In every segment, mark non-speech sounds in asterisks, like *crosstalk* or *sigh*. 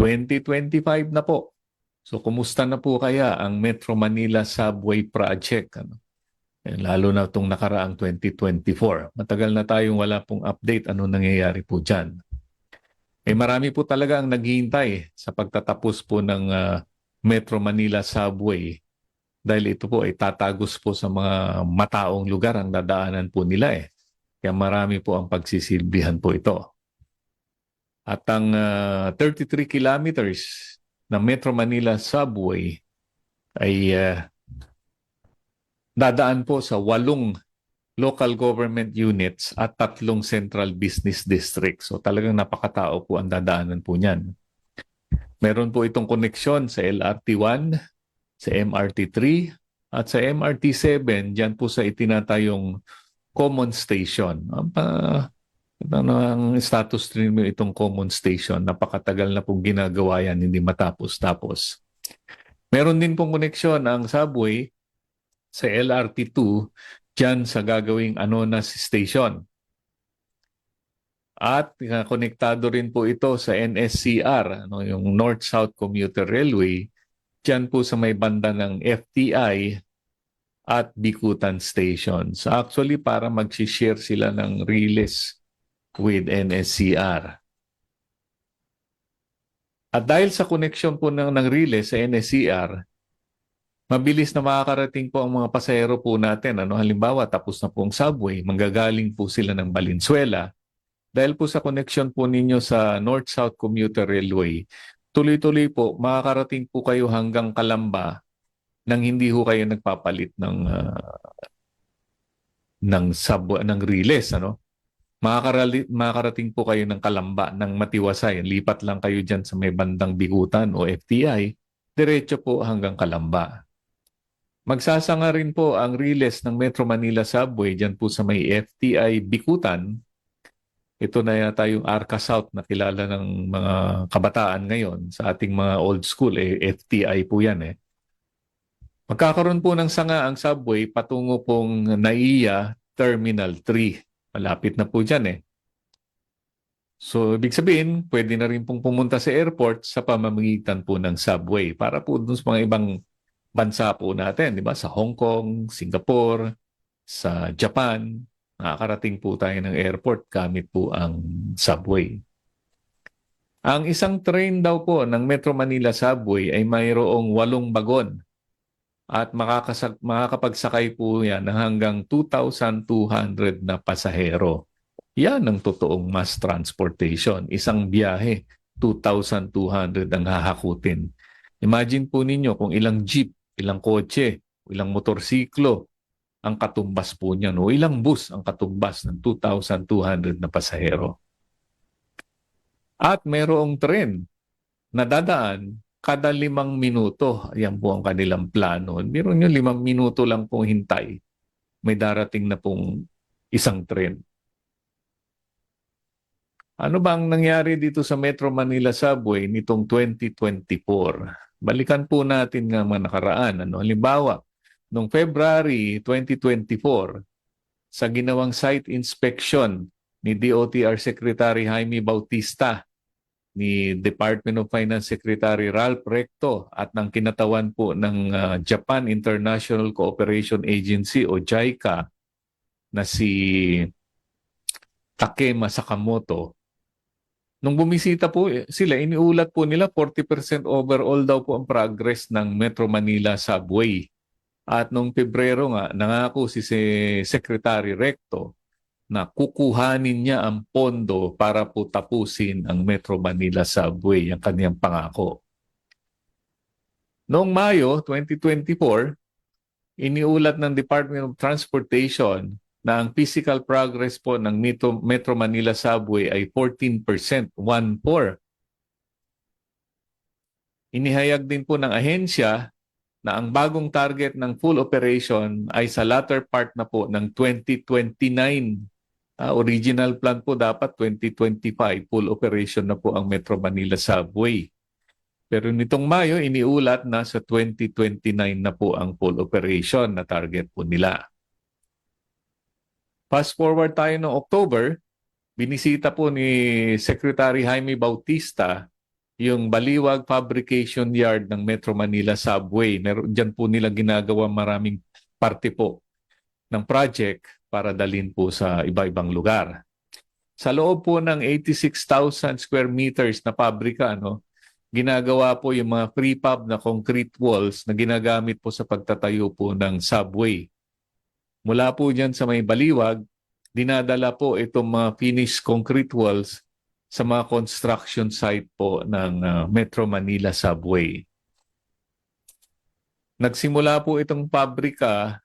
2025 na po. So kumusta na po kaya ang Metro Manila Subway Project? Ano? Eh, lalo na itong nakaraang 2024. Matagal na tayong wala pong update ano nangyayari po dyan. Eh marami po talaga ang naghihintay sa pagtatapos po ng ah, Metro Manila Subway dahil ito po ay tatagos po sa mga mataong lugar ang dadaanan po nila eh. Kaya marami po ang pagsisilbihan po ito. At ang ah, 33 kilometers na Metro Manila Subway ay ah, dadaan po sa walong local government units at tatlong central business districts. So talagang napakatao po ang dadaanan po niyan. Meron po itong koneksyon sa LRT1, sa MRT3, at sa MRT7, dyan po sa itinatayong common station. Pa- ano ang status mo itong common station? Napakatagal na pong ginagawa yan, hindi matapos-tapos. Meron din pong koneksyon ang subway sa LRT2 dyan sa gagawing Anonas Station. At uh, konektado rin po ito sa NSCR, ano, yung North-South Commuter Railway, dyan po sa may banda ng FTI at Bikutan Stations. Actually, para mag-share sila ng release with NSCR. At dahil sa connection po ng, ng relay sa NSCR, mabilis na makakarating po ang mga pasahero po natin. Ano, halimbawa, tapos na po ang subway, manggagaling po sila ng Valenzuela. Dahil po sa connection po ninyo sa North-South Commuter Railway, tuloy-tuloy po, makakarating po kayo hanggang Kalamba nang hindi ho kayo nagpapalit ng ah, ng sub ng riles ano makakarali, makakarating po kayo ng Kalamba ng Matiwasay. Lipat lang kayo diyan sa may bandang Bigutan o FTI diretso po hanggang Kalamba. Magsasanga rin po ang riles ng Metro Manila Subway diyan po sa may FTI Bikutan. Ito na yata yung Arca South na kilala ng mga kabataan ngayon. Sa ating mga old school eh FTI po yan eh. Magkakaroon po ng sanga ang subway patungo pong NAIA Terminal 3. Malapit na po dyan eh. So, ibig sabihin, pwede na rin pong pumunta sa airport sa pamamagitan po ng subway para po dun sa mga ibang bansa po natin, di ba? Sa Hong Kong, Singapore, sa Japan, nakakarating po tayo ng airport gamit po ang subway. Ang isang train daw po ng Metro Manila Subway ay mayroong walong bagon at makakasag, makakapagsakay po yan ng hanggang 2,200 na pasahero. Yan ang totoong mass transportation. Isang biyahe, 2,200 ang hahakutin. Imagine po ninyo kung ilang jeep, ilang kotse, ilang motorsiklo ang katumbas po niyan o ilang bus ang katumbas ng 2,200 na pasahero. At merong tren na dadaan kada limang minuto. Yan po ang kanilang plano. Meron nyo limang minuto lang pong hintay. May darating na pong isang tren. Ano ba ang nangyari dito sa Metro Manila Subway nitong 2024? Balikan po natin nga mga nakaraan. Ano? Halimbawa, noong February 2024, sa ginawang site inspection ni DOTR Secretary Jaime Bautista, ni Department of Finance Secretary Ralph Recto at ng kinatawan po ng uh, Japan International Cooperation Agency o JICA na si Takema Sakamoto. Nung bumisita po eh, sila, iniulat po nila 40% overall daw po ang progress ng Metro Manila Subway. At nung Pebrero nga, nangako si Secretary Recto na kukuhanin niya ang pondo para po tapusin ang Metro Manila Subway, ang kaniyang pangako. Noong Mayo 2024, iniulat ng Department of Transportation na ang physical progress po ng Metro, Metro Manila Subway ay 14%, 1-4. Inihayag din po ng ahensya na ang bagong target ng full operation ay sa latter part na po ng 2029 Uh, original plan po dapat 2025 full operation na po ang Metro Manila Subway. Pero nitong Mayo iniulat na sa 2029 na po ang full operation na target po nila. Fast forward tayo noong October, binisita po ni Secretary Jaime Bautista yung Baliwag Fabrication Yard ng Metro Manila Subway. Meron diyan po nila ginagawa maraming parte po ng project para dalhin po sa iba-ibang lugar. Sa loob po ng 86,000 square meters na pabrika, ano, ginagawa po yung mga prefab na concrete walls na ginagamit po sa pagtatayo po ng subway. Mula po dyan sa may baliwag, dinadala po itong mga finished concrete walls sa mga construction site po ng uh, Metro Manila Subway. Nagsimula po itong pabrika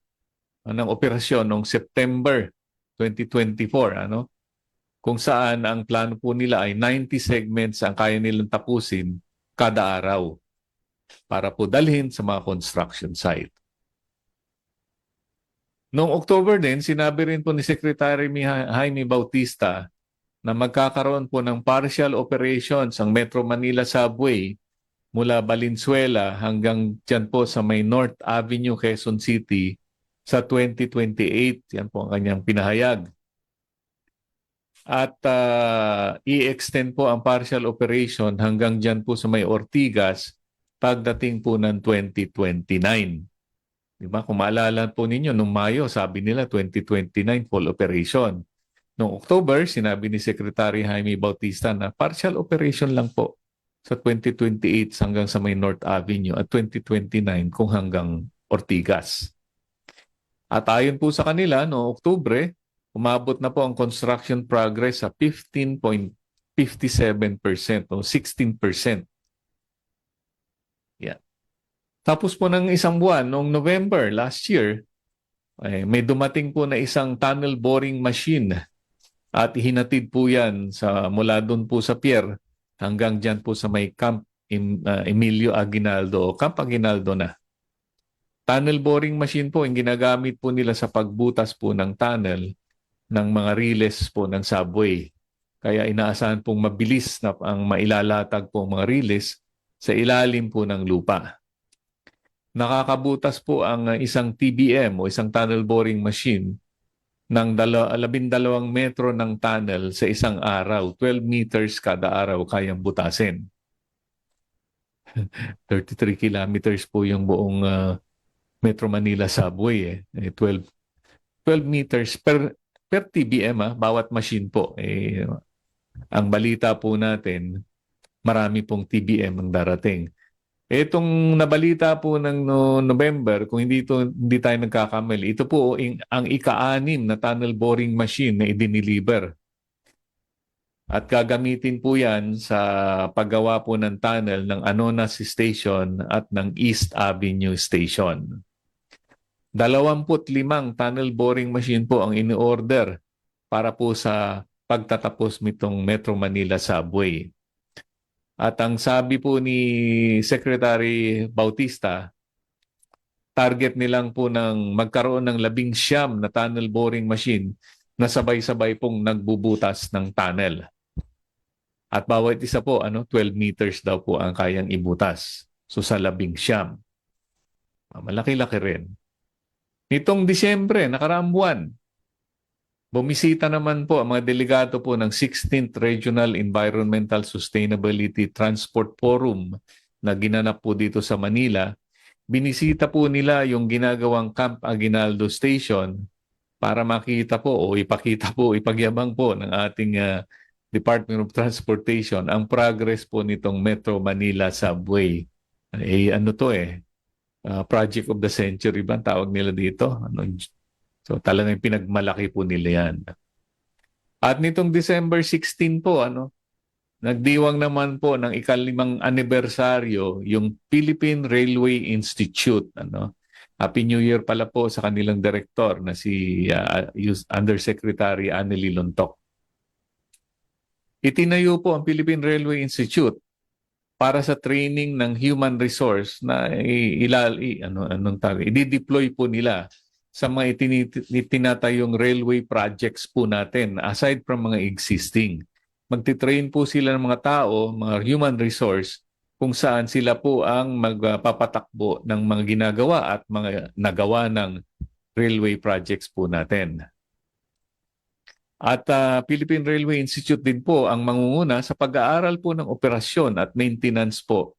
ng operasyon noong September 2024, ano? Kung saan ang plano po nila ay 90 segments ang kaya nilang tapusin kada araw para po dalhin sa mga construction site. Noong October din, sinabi rin po ni Secretary Jaime Bautista na magkakaroon po ng partial operations ang Metro Manila Subway mula Valenzuela hanggang dyan po sa may North Avenue, Quezon City sa 2028. Yan po ang kanyang pinahayag. At ah, i-extend po ang partial operation hanggang dyan po sa may Ortigas pagdating po ng 2029. Di ba? Kung maalala po ninyo, nung Mayo, sabi nila 2029 full operation. Noong October, sinabi ni Secretary Jaime Bautista na partial operation lang po sa 2028 hanggang sa may North Avenue at 2029 kung hanggang Ortigas. At ayon po sa kanila, no Oktubre, umabot na po ang construction progress sa 15.57% o 16%. Yeah. Tapos po ng isang buwan, noong November last year, eh, may dumating po na isang tunnel boring machine at hinatid po yan sa, mula doon po sa pier hanggang dyan po sa may Camp uh, Emilio Aguinaldo o Camp Aguinaldo na. Tunnel boring machine po yung ginagamit po nila sa pagbutas po ng tunnel ng mga riles po ng subway. Kaya inaasahan pong mabilis na ang mailalatag po mga riles sa ilalim po ng lupa. Nakakabutas po ang uh, isang TBM o isang tunnel boring machine ng dala, labindalawang metro ng tunnel sa isang araw. 12 meters kada araw kayang butasin. *laughs* 33 kilometers po yung buong uh, Metro Manila subway eh. eh 12 12 meters per per TBM ah, bawat machine po eh ang balita po natin marami pong TBM ang darating. Itong nabalita po ng no, November, kung hindi to hindi tayo nagkakamali, ito po in, ang ika-anim na tunnel boring machine na idiniliver. At gagamitin po yan sa paggawa po ng tunnel ng Anonas Station at ng East Avenue Station. 25 tunnel boring machine po ang ini-order para po sa pagtatapos nitong Metro Manila Subway. At ang sabi po ni Secretary Bautista, target nilang po ng magkaroon ng labing siyam na tunnel boring machine na sabay-sabay pong nagbubutas ng tunnel. At bawat isa po, ano, 12 meters daw po ang kayang ibutas. So sa labing siyam. Malaki-laki rin. Nitong Disyembre, nakaraang buwan, bumisita naman po ang mga delegado po ng 16th Regional Environmental Sustainability Transport Forum na ginanap po dito sa Manila. Binisita po nila yung ginagawang Camp Aguinaldo Station para makita po o ipakita po, ipagyabang po ng ating ah, Department of Transportation ang progress po nitong Metro Manila Subway. Eh, ano to eh, uh, project of the century ba ang tawag nila dito? Ano, so talagang pinagmalaki po nila yan. At nitong December 16 po, ano, nagdiwang naman po ng ikalimang anibersaryo yung Philippine Railway Institute. Ano. Happy New Year pala po sa kanilang director na si uh, Undersecretary Anneli Lontok. Itinayo po ang Philippine Railway Institute para sa training ng human resource na ilal i, ano anong tawag i-deploy po nila sa mga itinatayong railway projects po natin aside from mga existing. Magti-train po sila ng mga tao, mga human resource kung saan sila po ang magpapatakbo ng mga ginagawa at mga nagawa ng railway projects po natin. At ah, Philippine Railway Institute din po ang mangunguna sa pag-aaral po ng operasyon at maintenance po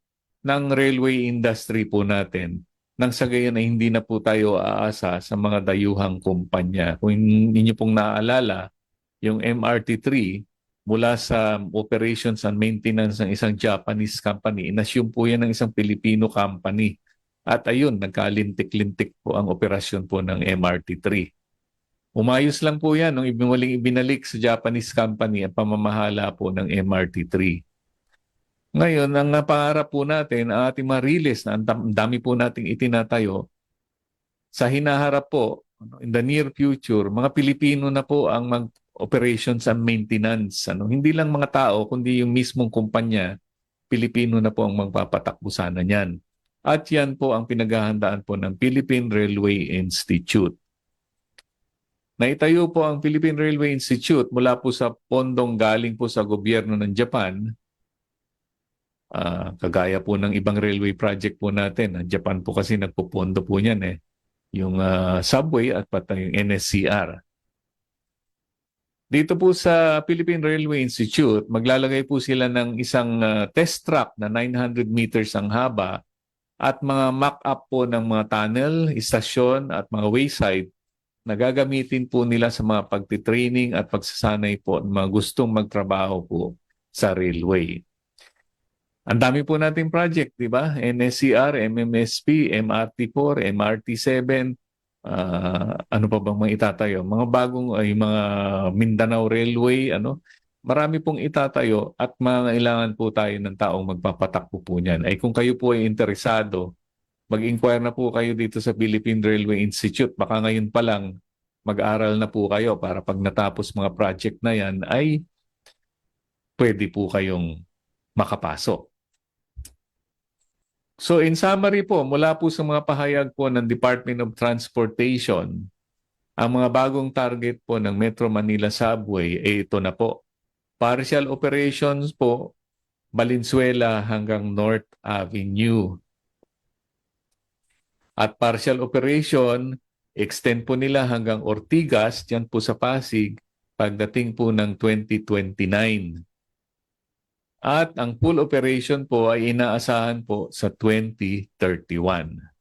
ng railway industry po natin nang sa gayon ay hindi na po tayo aasa sa mga dayuhang kumpanya. Kung ninyo pong naaalala, yung MRT3 mula sa operations and maintenance ng isang Japanese company, inassume po yan ng isang Filipino company. At ayun, nagkalintik-lintik po ang operasyon po ng MRT3. Umayos lang po yan nung ibinaling ibinalik sa Japanese company ang pamamahala po ng MRT3. Ngayon, ang napangarap po natin, ang ating mga release na ang dam- dami po nating itinatayo, sa hinaharap po, ano, in the near future, mga Pilipino na po ang mag operations and maintenance. Ano? Hindi lang mga tao, kundi yung mismong kumpanya, Pilipino na po ang magpapatakbo sana niyan. At yan po ang pinaghahandaan po ng Philippine Railway Institute. Naitayo po ang Philippine Railway Institute mula po sa pondong galing po sa gobyerno ng Japan. Ah, kagaya po ng ibang railway project po natin. Ang Japan po kasi nagpupondo po niyan eh. Yung ah, subway at pati yung NSCR. Dito po sa Philippine Railway Institute, maglalagay po sila ng isang ah, test track na 900 meters ang haba at mga mock-up po ng mga tunnel, istasyon at mga wayside na gagamitin po nila sa mga pagtitraining at pagsasanay po ng mga gustong magtrabaho po sa railway. Ang dami po nating project, di ba? NSCR, MMSP, MRT4, MRT7, ah, ano pa bang mga itatayo? Mga bagong ay mga Mindanao Railway, ano? Marami pong itatayo at mangailangan po tayo ng taong magpapatakbo po niyan. Ay kung kayo po ay interesado, mag-inquire na po kayo dito sa Philippine Railway Institute. Baka ngayon pa lang mag-aral na po kayo para pag natapos mga project na yan ay pwede po kayong makapasok. So in summary po, mula po sa mga pahayag po ng Department of Transportation, ang mga bagong target po ng Metro Manila Subway ay ito na po. Partial operations po, Valenzuela hanggang North Avenue. At partial operation, extend po nila hanggang Ortigas, dyan po sa Pasig, pagdating po ng 2029. At ang full operation po ay inaasahan po sa 2031.